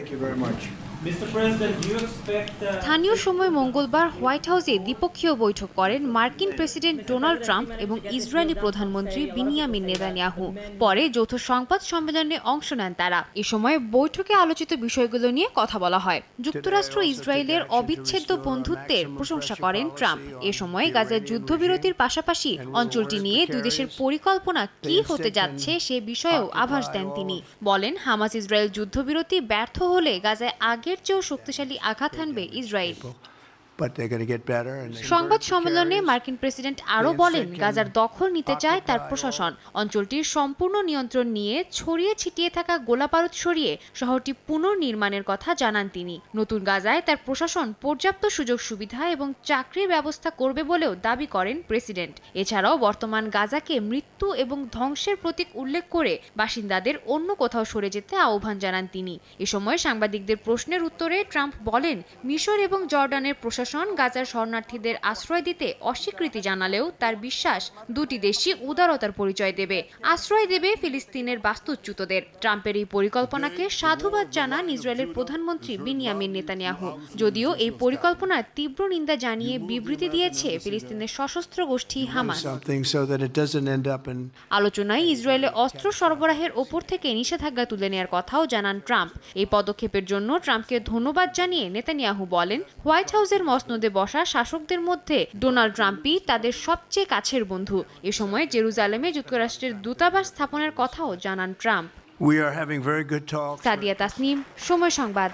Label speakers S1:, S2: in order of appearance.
S1: Uh, স্থানীয় সময় মঙ্গলবার হোয়াইট হাউসে দ্বিপক্ষীয় বৈঠক করেন মার্কিন প্রেসিডেন্ট ডোনাল্ড ট্রাম্প এবং ইসরায়েলি প্রধানমন্ত্রী বিনিয়ামিন নেদানিয়াহু পরে যৌথ সংবাদ সম্মেলনে অংশ নেন তারা এ সময় বৈঠকে আলোচিত বিষয়গুলো নিয়ে কথা বলা হয় যুক্তরাষ্ট্র ইসরায়েলের অবিচ্ছেদ্য বন্ধুত্বের প্রশংসা করেন ট্রাম্প এ সময় গাজার যুদ্ধবিরতির পাশাপাশি অঞ্চলটি নিয়ে দুই দেশের পরিকল্পনা কি হতে যাচ্ছে সে বিষয়েও আভাস দেন তিনি বলেন হামাস ইসরায়েল যুদ্ধবিরতি ব্যর্থ হলে গাজায় আগের চেয়েও শক্তিশালী আঘাত হানবে ইসরায়েল সংবাদ সম্মেলনে মার্কিন প্রেসিডেন্ট আরও বলেন গাজার দখল নিতে চায় তার প্রশাসন অঞ্চলটির সম্পূর্ণ নিয়ন্ত্রণ নিয়ে ছড়িয়ে ছিটিয়ে থাকা গোলাপারুদ সরিয়ে শহরটি পুনর্নির্মাণের কথা জানান তিনি নতুন গাজায় তার প্রশাসন পর্যাপ্ত সুযোগ সুবিধা এবং চাকরির ব্যবস্থা করবে বলেও দাবি করেন প্রেসিডেন্ট এছাড়াও বর্তমান গাজাকে মৃত্যু এবং ধ্বংসের প্রতীক উল্লেখ করে বাসিন্দাদের অন্য কোথাও সরে যেতে আহ্বান জানান তিনি এ সময় সাংবাদিকদের প্রশ্নের উত্তরে ট্রাম্প বলেন মিশর এবং জর্ডানের প্রশাসন প্রশাসন গাজার শরণার্থীদের আশ্রয় দিতে অস্বীকৃতি জানালেও তার বিশ্বাস দুটি দেশই উদারতার পরিচয় দেবে আশ্রয় দেবে ফিলিস্তিনের বাস্তুচ্যুতদের ট্রাম্পের এই পরিকল্পনাকে সাধুবাদ জানান ইসরায়েলের প্রধানমন্ত্রী বিনিয়ামিন নেতানিয়াহু যদিও এই পরিকল্পনার তীব্র নিন্দা জানিয়ে বিবৃতি দিয়েছে ফিলিস্তিনের সশস্ত্র গোষ্ঠী হামাস আলোচনায় ইসরায়েলে অস্ত্র সরবরাহের ওপর থেকে নিষেধাজ্ঞা তুলে নেওয়ার কথাও জানান ট্রাম্প এই পদক্ষেপের জন্য ট্রাম্পকে ধন্যবাদ জানিয়ে নেতানিয়াহু বলেন হোয়াইট হাউসের মসনদে বসা শাসকদের মধ্যে ডোনাল্ড ট্রাম্পই তাদের সবচেয়ে কাছের বন্ধু এ সময় জেরুজালেমে যুক্তরাষ্ট্রের দূতাবাস স্থাপনের কথাও জানান ট্রাম্প সাদিয়া তাসনিম সময় সংবাদ